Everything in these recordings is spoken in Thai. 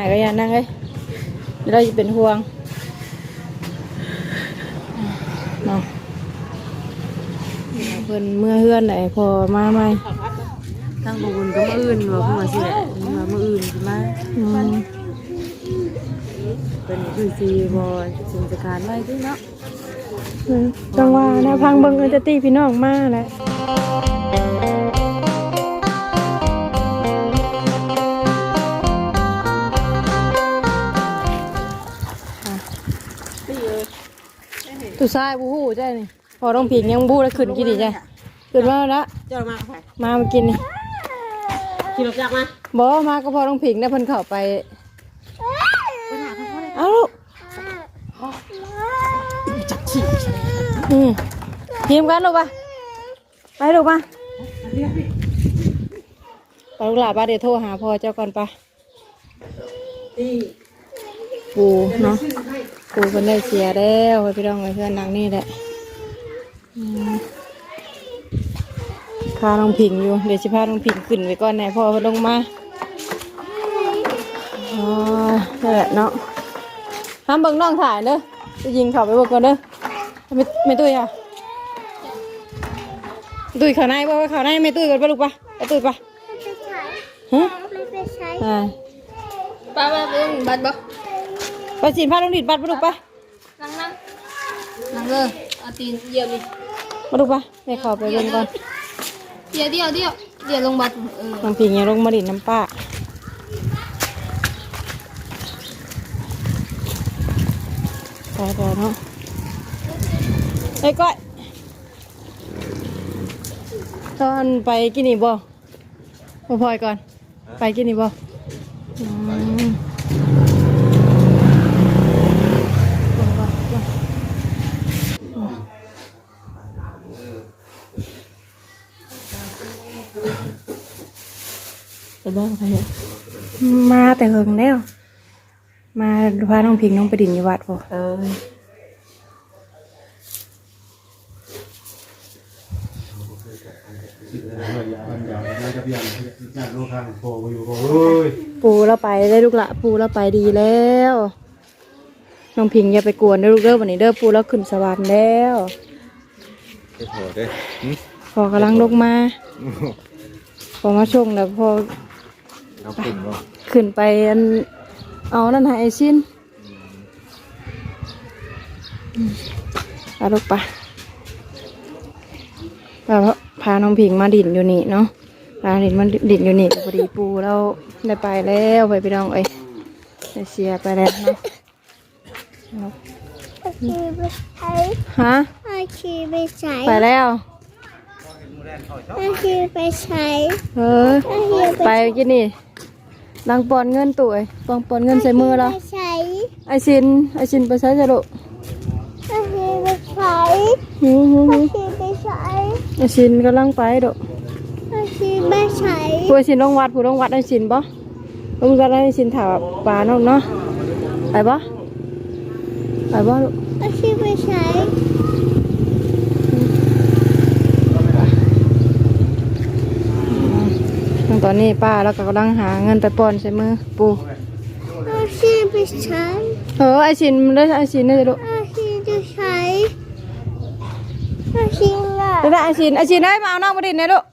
ายก็อย่านั่งเลยเดี๋ยวเราจะเป็นห่วงเนาะเพิ่นเมื่อเฮือนไหนพอมาไหมทั้งบุญก็มื้ออื่นว่าเพิ่นว่าสิแหละว่ามื้ออื่นสิมาอืมเพิ่นคือสิบ่สิสการไว้ติเนาะจังว่านะพังเบิ่งเอิ้นจะตีพี่น้องมาแหละ ตุซ้ายบูฮู้ใช่นี่พอต้องผิงยังบูแล้วขึ้นกี่ดีจ้ะขึ้นมาแล้วเจ้ามาไปมามากินนี่ขี่รถจักรมาบอมาก็พอต้องผิงนะเพิ่นเข้าไปเอาลูกจักขี่อืมพิมพ์กันลูกปะไปลูกปะไปลูกหลานปะเดี๋ยวโทรหาพ่อเจ้าก่อนปะนี่ปูเนาะ ปูคนได้เสียแล้วไปพี่น้องไปเพื่อนนางนี่แหละอืมพาน้องผิงอยู่ เดี๋ยวสิพาน้องผิงขึ้นไปก่อนแหน่พ่อเพิ่นลงมาอ๋อนั่นแหละเนาะห้ามเบิ่งน้องถ่ายเด้อจะยิงเขาไปเบิ่งก่อนเด้อไม่ไม่ตุ้ยค่ะตุ้ยเขาในบ่ว่าเขาในไม่ตุ้ยกันปะลูกปะไปตุ้ยปะฮะไม่ไปใช้อ่าป้าป้าเป็นบัตรบ่ ไปสินพาน้องดิดบัดปะลูกปะนั่งนั่งนั่งเลยเอาตีนเดียวดิมาลูกปะไปเข้าไปเบิ่งก่อนเดียวเดียวเดียวเดียวลงบัตรเออน้องผิงยังลงมาดินน้ำป้าไปไปเนาะไอ้ยก้อยตอนไปกินนี่บ่มาพลอยก่อน ไปกินนี่บ่อืม ไปบ้างไปเนี่ยมาแต่เฮิงแล้ว มาพาน้องพิงน้องไปดินอยู่วัดบ่เออปูเราไปได้ลูกละปูเราไปดีแล้วน้องพิงอย่าไปกวนเด้อลูกเด้อวันนี้เด้อปูเราขึ้นสวรรค์แล้วไปพอได้หึพอกำลังลงมา พอมาชงแล้วพอ เอาขึ้นบ่ขึ้นไปอันเอานั่นใหาไอซินอืมเอาลูกไปพาพาน้องพิงมาดินอยู่นี่เนาะพาดินมาดินอยู่นี่ก็พอดีปูเราได้ไปแล้วไปพี่น้องเอ้ยได้เสียไปแล้วเนาะอาชีพไปใช้ฮะอาชีพไปใช้ไปแล้ว อาชีพไปใช้เอออาชีพไปกินนี่ลังปอนเงินตุ๋ยปองปอนเงินใส่มือเราไปใช้ไอซินไอซินไปใช้จะดุอาชีพไปใช้หือหืออาหือชีพไปใช้ไอซินกำลังไปดุอาชีพไปใช้ผู้ไอซินลงวัดผู้ลงวัดไอซินบ่ลงวัดไอซินถามปลาน้องเนาะไปบ่ไปบ่ลูกอาชีพไปใช้ ตอนนี้ป้าแล้วก็กำลังหาเงินไปปอนใส่มือปูอาชีพไปใช้เออไอซินได้ไอซินได้ดุอาชีพจะใช้อาชีพละได้ได้ไอซินไอซินได้มาเอาน้องมาดินหน่อยลูก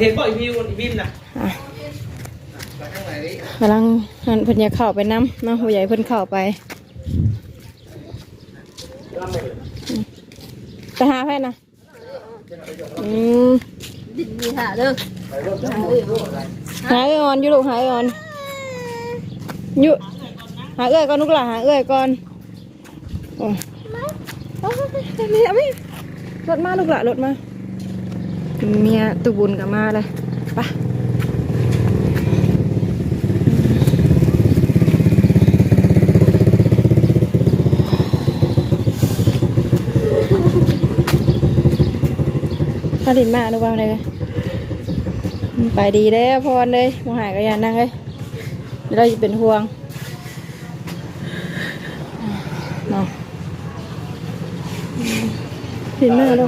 เห็นบ่อยพี่วันพิมพ์นะอะกำลังหันเพิ่นอยากเข้าไปน้ำเนาะผู้ใหญ่เพิ่นเข้าไปไปหาแพทย์นะอืม ดิดีค่ะเด้อหาเอ้ยอ่อนยูลูกหาเอ้ยอ่อนยูหาเอ้ยก่อนลูกหล่ะหาเอ้ยก่อนโอ้ยเมียไม่รถมาลูกหล่ะรถมาเมียตุบุญกับมาเลยไป ผลิตมาดูว่าอะไรกันไปดีแล้วพรเลยมหายก็อย่านั่งเลยเดี๋ยวเราจะเป็นห่วงเนาะถินมาดู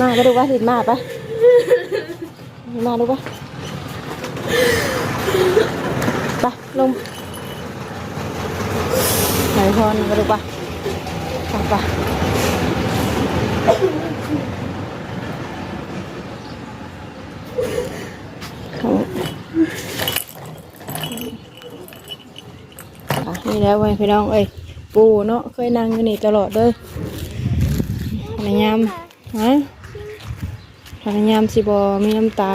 มาก็ดูว่าถินมาปะมาดูปะไปลงไหนพรมาดูปะไปไปเอาอะ นี่แล้วไว้พี่น้องเอ้ยปูเนาะเคยนั่งอยู่นี่ตลอดเลยพยายามฮะพยายามสิบอมีน้ำตา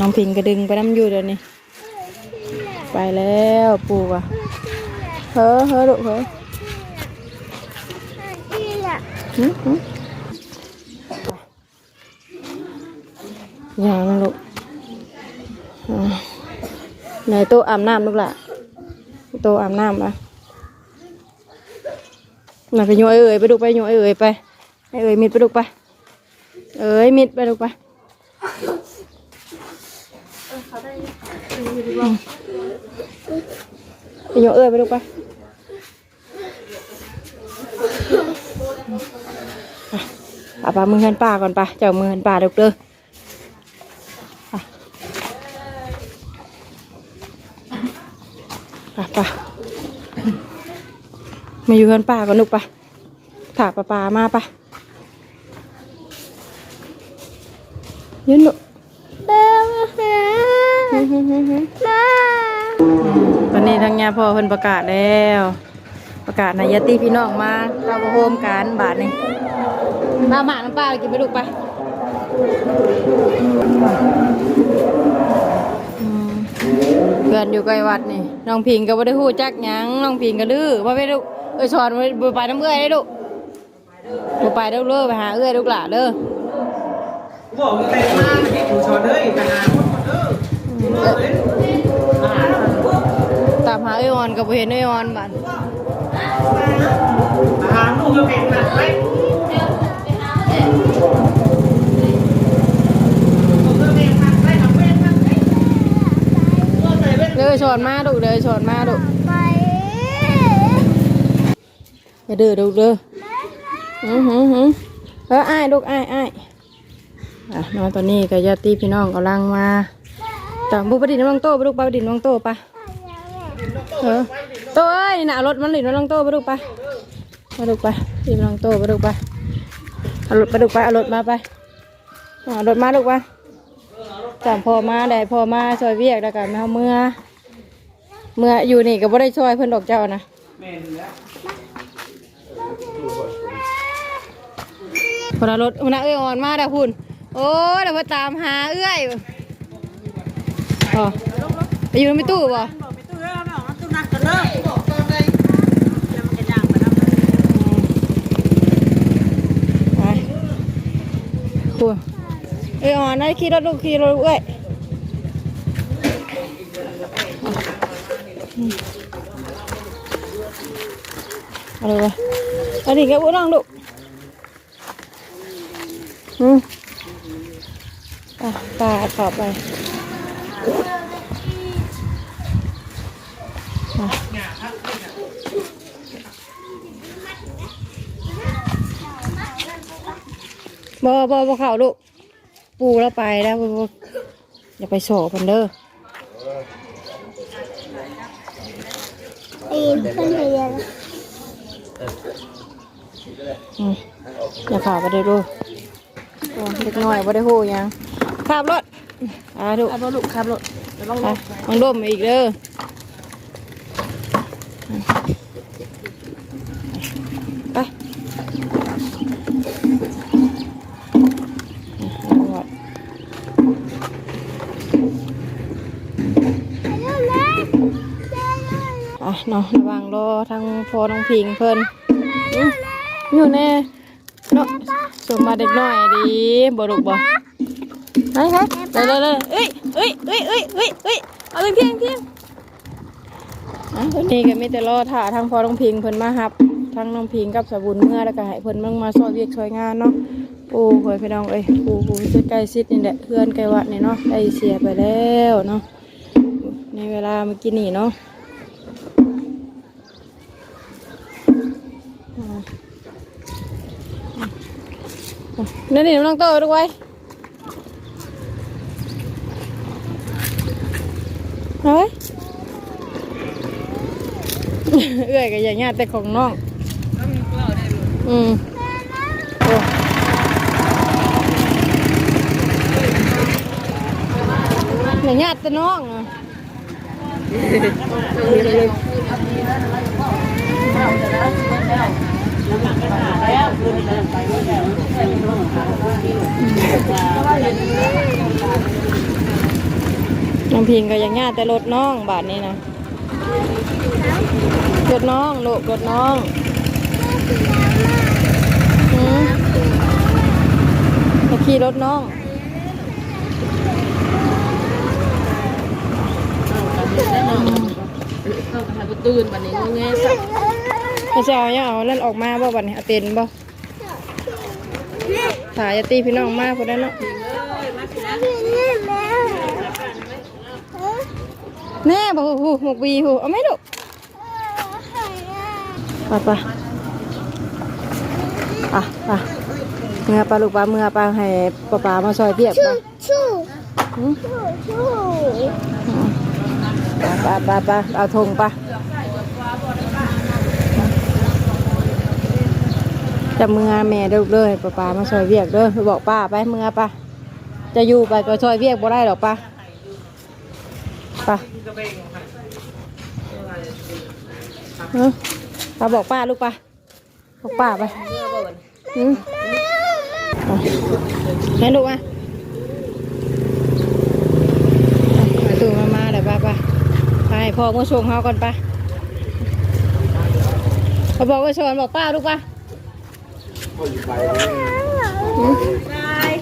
น้องพิงกระดึงไปน้ำอยู่เดี๋ยวนี้ไปแล้วปูอะเฮ้อเฮ้อลูกเฮ้อหย่ามันลูก ไหนตู้อาบน้ำลูกล่ะตู้อาบน้ำอะน่ะไปโยยเอ๋ยไปดูไปโยยเอ๋ยไปให้เอ๋ยมิดไปดูไปเอ๋ยมิดไปดูไปไปโยยเอ๋ยไปดูไปอะปามือหันป่าก่อนปะเจ้ามือหันป่าเด็กเด้อ ป่ะป่ะมาอยู่กันป่าก่อนลูกป่ะถากปลาปลามาป่ะยืนลูกตอนนี้ทางยาพ่อเพิ่นประกาศแล้ว ประกาศนายติพี่น้องมาเราก็โฮมกันบาทนี่มาหมาน้ำปลากินไปลูกไปอืม เพื่อนอยู่ใกล้วัดนี่น้องพิงก็บ่ได้ฮู้จักหยังน้องพิงก็ดื้อว่าไปลูกเอ้ยสอนบ่บ่ไปน้ำเอื้อยได้ลูกบ่ไปเด้อเด้อไปหาเอื้อยลูกหล่ะเด้อบอกว่าแต่งมาเห็นดูชอนเลยทหารคนเด้อทหารตามหาเอ้ยออนก็บ่เห็นเอ้ยออนบัดทหารลูกก็เป็นหนักไห เด้อสอนมาลูเด้อสอนมาลูกอย่าดื้อลูเด้ออือหือหือเอออ้ายลูกอ้ายอ้ายอะน้องตอนนี้ก็ญาติพี่น้องกำลังมาตามบุปผดินน้องโตไปลูกไปดินน้องโตไปเออโตเอ้ยน่ะเอารถมันหลินมาลองโตไปดูไปมาดูไปหลินมาลองโตไปดูไปเอารถไปดูไปเอารถมาไปเอารถมาดูไปจำพอมาได้พอมาช่วยเวียกแล้วกันมาเอาเมื่อ เมื่ออยู่นี่ก็บ่ได้ช่วยเพื่อนดอกเจ้านะแม่นแล้วคนเอรถเอาเอ้ยอ่อนมาเด้อคุณโอ้เดี๋ยวมาตามหาเอ้ยอ๋อไปอยู่ในตู้บ่ไปหัวเอ้ยอ่อนนะขี่รถลูกขี่รถเอ้ย อาเลยเอาดิแกบุ้น้องลูกอืมอะตาขอบไปอ่บอบอบอเข่าลูก ปูแล้วไปแล้วอย่าไปโฉกันเด้อ ตีนขึ้นไปเลยอืมอย่าข่าวไปเด้อลูกโอ้เล็กน้อยบ่ได้หูหยังขับรถอ่าลูกขับรถลูกขับรถลองลองดมอีกเด้อ เนาะระวังรอทางพอน้องพิงเพิ่นอื้อยู่แน่เนาะสมมาเด็กน้อยดีบ่ลูกบ่ไหนครับเลยเลยเลยเอ้ยเอ้ยเอ้ยเอ้ยเอ้ยเอ้ยเอาเลยเพียงเพียงอะวันนี้ก็มีแต่รอถ่าทางพอน้องพิงเพิ่นมารับทางน้องพิงกับสบุญเมื่อแล้วก็ให้เพิ่นมึงมาซอยเวียกช่วยงานเนาะโอ้โหพี่น้องเอ้ยโอ้โหสุดใกล้ชิดนี่แหละเพื่อนใกล้วัดนี่เนาะได้เสียไปแล้วเนาะในเวลาเมื่อกี้นี่เนาะ นั่นนี่น้องโตด้วยเฮ้ยเอื้อยก็อย่างเงี้ยแต่ของน้องอืมอย่างเงี้ยแต่น้องอะ น้องพิงก็ย่างงี้ยแต่รถน้องบาทนี้นะรถน้องลูกรถน้องอืมาขี่รถน้องเข้าไปประตูนบัดนี้งแงสัก พระเจ้าเนี่ยเอานั่นออกมาบ่บัดนี้เอาเต็นบ่ถ่ายจะตีพี่น้องมาพอได้เนาะแน่บ่หูหกวีหูเอาไหมลูกไปไปอะไปเมื่อปลาลูกปลาเมื่อปลาให้ปลาปลามาซอยเพียบปะหืมปลาปลาปลาเอาธงปะ จะมือแม่เด้อเลยป้าป้ามาซอยเวียกเด้อไปบอกป้าไปมือป้าจะอยู่ไปก็ซอยเวียกบ่ได้หรอกป้าป้าเออป้าบอกป้าลูกป้าบอกป้าไปอืมเอาแม่ลูกมามตู่มามาเดี๋ยวป้าป้าไปพ่อมาส่งเขาก่อนป้าเขาบอกว่าชวนบอกป้าลูกป้า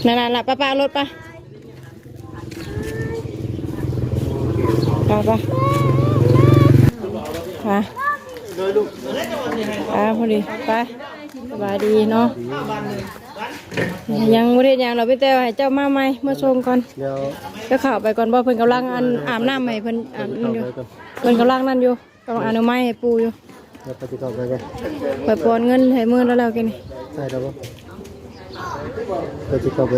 นั่นน่ะป้าป้ารถป้าป้าป้าป้าป้าพอดีไปสบายดีเนาะยังไม่ได้ยังเราไปแต่ว่าให้เจ้ามาใหม่มาชมก่อนเดี๋ยวก็เข้าไปก่อนบ่เพิ่นกำลังอันอาบน้ำให้เพิ่นอาบนั่นอยู่ก่อนเพิ่นกำลังนั่นอยู่กำลังอนุมัยให้ปูอยู่ เดี๋ยวไปติดต่อไปกันไปปอนเงินให้มือแล้วแล้วกันนี่ใช่ครับผมไปติดต่อไป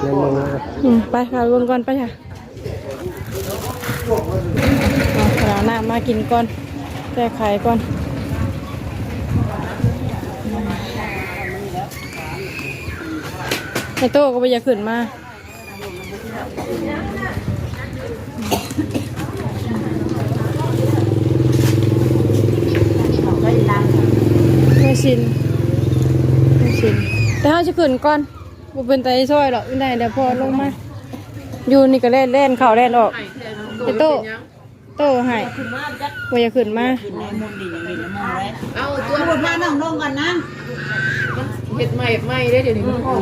เรื่องนึงนะอืมไปค่ะเบิ่งก่อนไปค่ะเอาเอาน้ำมากินก่อนแก้ไขก่อนไอโต้ก็ไปอยาขึ้นมา ชินไม่ชิน แต่เขาจะขึ้นก่อนบ่เป็นไตซอยหรอกไม่ได้เดี๋ยวพอลงมาอยู่นี่ก็เล่นเล่นเข่าเล่นออกไอโต้โต้ให้บ่อยากขึ้นมาเอาตัวพูดมานั่งลงกันนะเห็ดใหม่ใหม่ได้เดี๋ยวนี้มันห้อง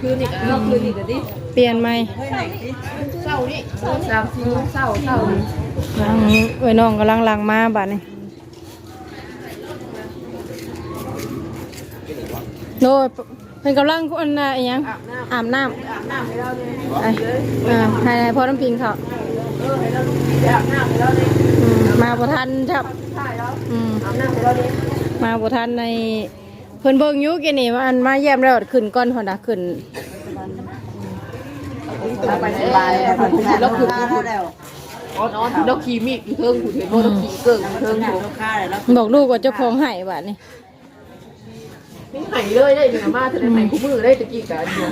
คืนอีกรอบคืนอีกดิเปลี่ยนไหมเศร้านี่สามสี่เศร้าเศร้านี่ล้างเอ้ยน้องกำลังล้างมาบัดนี้ โดยเป็นกำลังคนน่ะอิหยังอาบน้ำอาบน้ำให้เราเนี่ยไอ้อ่าให้ให้พ่อน้ำพิงเขาเออให้เราลูกพี่ไปอาบน้ำให้เราเนี่ยอืมมาบ่ทันครับใช่แล้วอืมอาบน้ำให้เราเนี่ยมาบ่ทันในเพิ่นเบิ่งอยู่กินนี่ว่าอันมาเยี่ยมแล้วขึ้นก่อนพุ่นน่ะขึ้น ไปสบายแล้วแล้วคือแล้วอ๋อนอนแล้วขี่มีดอยู่เทิงผู้เห็นว่าเราขี่เกิ่งอยู่เทิงถูกลูกค้าเลยแล้วบอกลูกว่าเจ้าของให้บัดนี้ นี่ไห้เลยได้ยังมาเธอได้ไห้คู่มือได้ตะกี้กันเนี่ย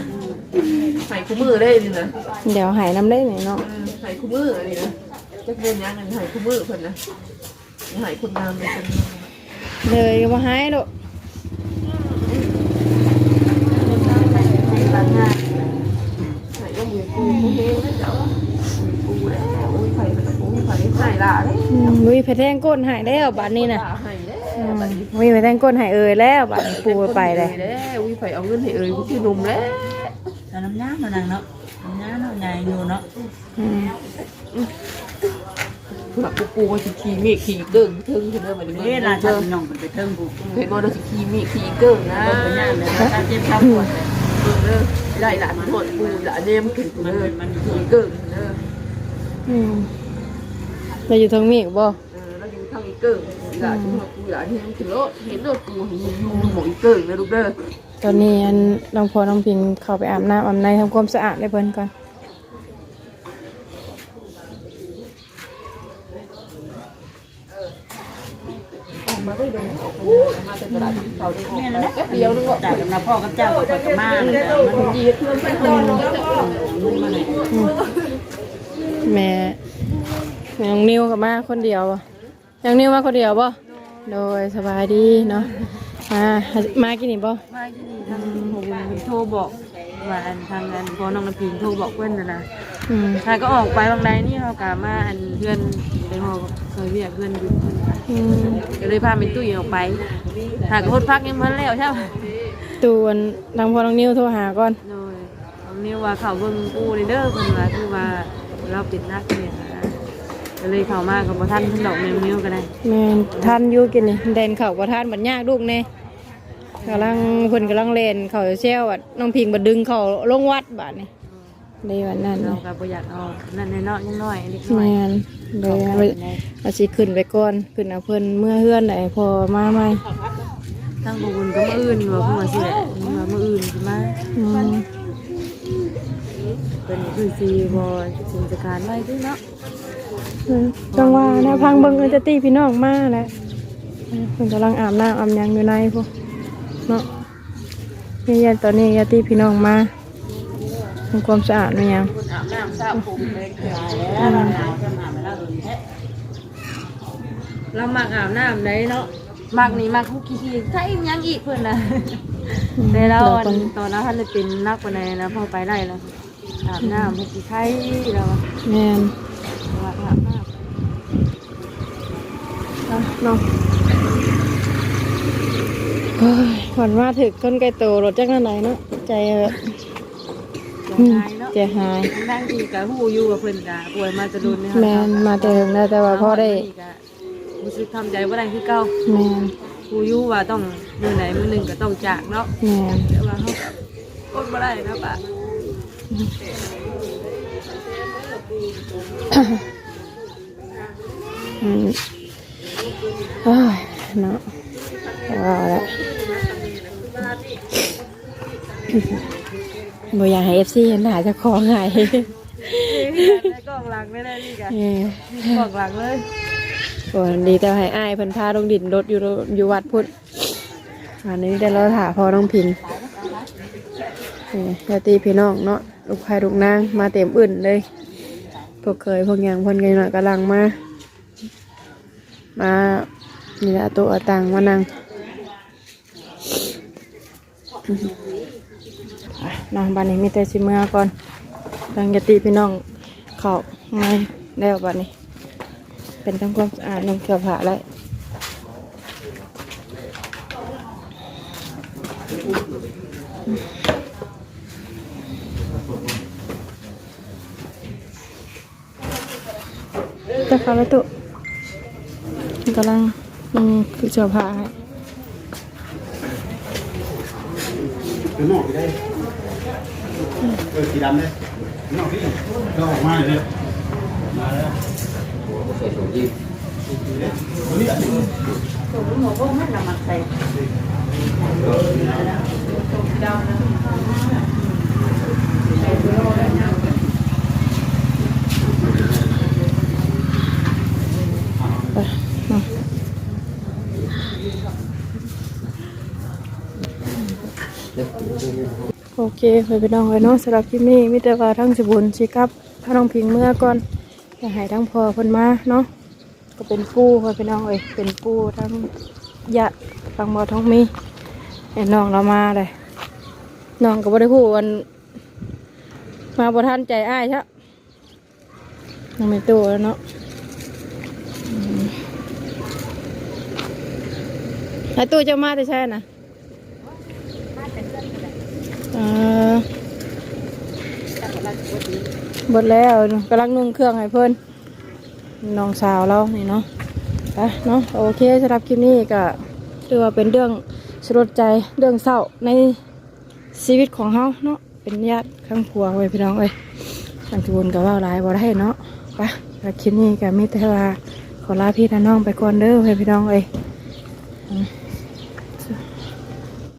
ไห้คู่มือได้นี่นะเดี๋ยวให้น้ำได้นี่เนาะไห้คู่มืออันนี้นะจะเป็นยังไงไห้คู่มือเพิ่นนะไห้คนงามเลยคนเลยก็บ่ให้ดอกไห้ก็มีปูปูเฮงนะเจ้าปูแล้วอุ้ยไผ่ปูไผ่ไผ่ละเลยอืมมีไปแทงก้นให้แล้วบัดนี้น่ะไห้ แล้วอืมมีไปแทงก้นให้เอ่ยแล้วบัดนี้ปูไปเลยแล้วอุ้ยไผ่เอาเงินให้เอ่ยกูที่นมแล้วแล้วน้ำน้ำมันนั่งเนาะน้ำน้ำเนาะใหญ่อยู่เนาะอืมเผื่อปูปูมาสิขี่มีขี่เกิ่งเทิงเพิ่นเด้อมาดิเวลาฉันย่องไปเทิงบุกเห็นว่าเราสิขี่มีขี่เกิ่งนะไปย่างเลยถ้าเจ็บท้าปวดเด้อได้หลานหดปูหลานเนมขึ้นเด้อมันขี่เกิ่งเด้ออืมเราอยู่ทางมีอีกบ่เออแล้วอยู่ทางอีเกิ่ง ลาจุ่มกูหลาเห็นกินรถเห็นรถกูเห็นยูหมอกอีเกิ้เลยลูกเด้อตอนนี้อันน้องพอน้องพินเข้าไปอาบน้ำอาบในทำความสะอาดเลยเพิ่นก่อนมาได้เป็นกระดาษเขได้ออแป๊เดียวนึงก็ได้กับนาพ่อกับเจ้าก็จะมามันดีเพื่นตอนแม่แม่น้องนิวกับมาคนเดียวอะ ยังนิวมาคนเดียวบ่โดยสบายดีเนาะมามากินนี่บ่มาที่นี่ทางโหโทรบอกว่าอันทางอันพอน้องน้ำพิงโทรบอกเพื่อนนะนะอืมชายก็ออกไปบางใดนี่เขากะมาอันเพื่อนไปหอเคยเรียกเพื่อนอยู่อืมก็เลยพาเป็นตุ้ยออกไปหากคนพักยังมันแล้วใช่ไหมตูนทางพอน้องนิวโทรหาก่อน โดยเอานี่ว่าเขาเบิ่งกูในเด้อคนว่าคือว่าเราเป็นนักเนี่ยนะ ก็เลยเข้ามากับบ่ทันเพิ่นดอกแมวนิ้วก็ได้แม่นท่านอยู่กินนี่แดนเข่าบ่ท่านบัดยากลูกแน่กำลังเพิ่นกำลังเล่นเขาเชี่ยวอะน้องพิงบ่ดึงเขาลงวัดบาดนี่ในวันนั้นเราน่ะก็บ่อยากเอานั่นน้อยๆยังน้อยเล็กน้อยแม่นเลยเอาไปเอาสิขึ้นไปก่อนขึ้นเอาเพิ่นเมื่อเฮือนได้พอมาใหม่ทั้งบุญก็มื้ออื่นว่าเพิ่นว่าสิแหละว่ามื้ออื่นสิมาอืมเป็นคือสิบ่สิจะการไว้ด้วยเนาะ จังว่านะพังเบิ่งเอิ้นจะตีพี่น้องมาแหละเพิ่นกำลังอาบน้ำอาบหยังอยู่ในพวกเนาะนี่ยันตอนนี้ยาตีพี่น้องมาทำความสะอาดมันยังอาบน้ำสระผมเลยแล้วเราอาบน้ำแล้วเรามักอาบน้ำได้เนาะมักนี่มักคุกกี้ใช่ยังอีกเพิ่นน่ะแต่เราอันตอนนั้นท่านเลยเป็นนักปานใดนะพอไปได้แล้วอาบน้ำพวกที่ไข่เราอะแม่น ว่าอาบน้เอาเนาะเฮ้ยหวันว่าถึกก้นไก่โตรถจักรนั่นไหนเนาะใจแบบำอืมหายเนาะใจหายนั่งทีกับหูอยู่กับเพิ่นกะป่วยมาจะโดนเนี่ยแมนมาแต่ถึงแล้วแต่ว่าพ่อได้รู้สึกทำใจว่าได้คือเก่าแมนหูอยู่ว่าต้องมือไหนมือหนึ่งก็ต้องจากเนาะแมนแต่ว่าเขากดบ่ได้นะปะอื มเฮ้ยเนาะว่าแล้วบ่อยากให้เอฟซีเห็นหน้าเจะของไงได้กล่องหลังไม่ได้นี่กะเออกล่องหลังเลยโอ้ดีแต่ให้อ้ายเพิ่นพาลงดินรถอยู่อยู่วัดพุทธอันนี้ได้เราถาพอน้องพินนี่ญาติพี่น้องเนาะลูกชายลูกนางมาเต็มอื่นเลยพวกเคยพวกหยังเพ่นกันหน่อยกำลังมา มานี่ละตัวเอาตังมานั่งน้องบ้านนี้มีแต่สิเมื่อก่อนทางญาติพี่น้องเขาไงแล้วบ้านนี้ เป็นทำความสะอาดลงเสื้อผ้าแล้วจะเข้าแล้วตุ กำลังมัคือเสื้อผ้าให้ไปหมอกได้เออสีดำเลยนอกพี่ก็ออกมาเลยมาแล้วใส่ถุงยีนถุงหมวกก็ไม่ละมักใส่เนาะโอ เคไปไปน้องเลยเนาะสำหรับคลิปนี้มิแต่ว่าทั้งสิบุญสิครับพาน้องพิงเมื่อก่อนจะให้ทั้งพอเพิ่นมาเนาะก็เป็นปูไปไปน้องเอ้ยเป็นปูทั้งยะฟังบอท้องมีเห็นน้องเรามาเลยน้องก็บ่ได้พูดวันมาบ่ทันใจอ้ายใช่ยังไม่ตัวแล้วเนาะแล้วตู้จะมาแต่ใช่นะ บดแล้วกำลังนุ่งเครื่องให้เพื่อนน้องสาวเรานี่เนาะไปเนาะโอเคสำหรับคลิปนี้ก็ถือว่าเป็นเรื่องสลดใจเรื่องเศร้าในชีวิตของเขาเนาะเป็นญาติข้างผัวไว้ยพี่น้องเอ้ยทางทุนกับว่าหลายบ่ได้เนาะไปสำหรับคลิปนี้ก็มีแต่ว่าขอลาพี่น้องไปก่อนเด้อเว้ยพี่น้องเอ้ย